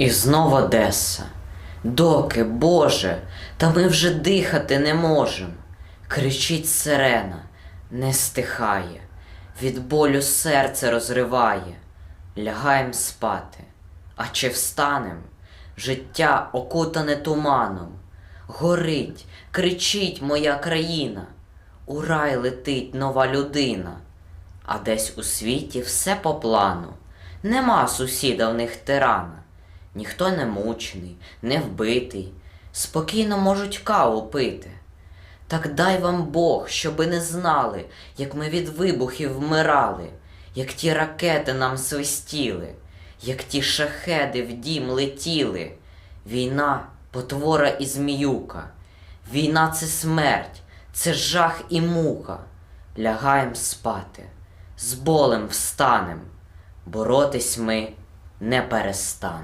І знов Одеса. Доки, Боже, та ми вже дихати не можем. Кричить сирена, не стихає, від болю серце розриває. Лягаєм спати, а чи встанем? Життя окутане туманом. Горить, кричить моя країна, у рай летить нова людина. А десь у світі все по плану. Нема сусіда в них тирана. Ніхто не мучений, не вбитий, спокійно можуть каву пити. Так дай вам Бог, щоби не знали, як ми від вибухів вмирали, як ті ракети нам свистіли, як ті шахеди в дім летіли. Війна потвора і зміюка. Війна це смерть, це жах і мука. Лягаєм спати, з болем встанем, боротись ми не перестанем.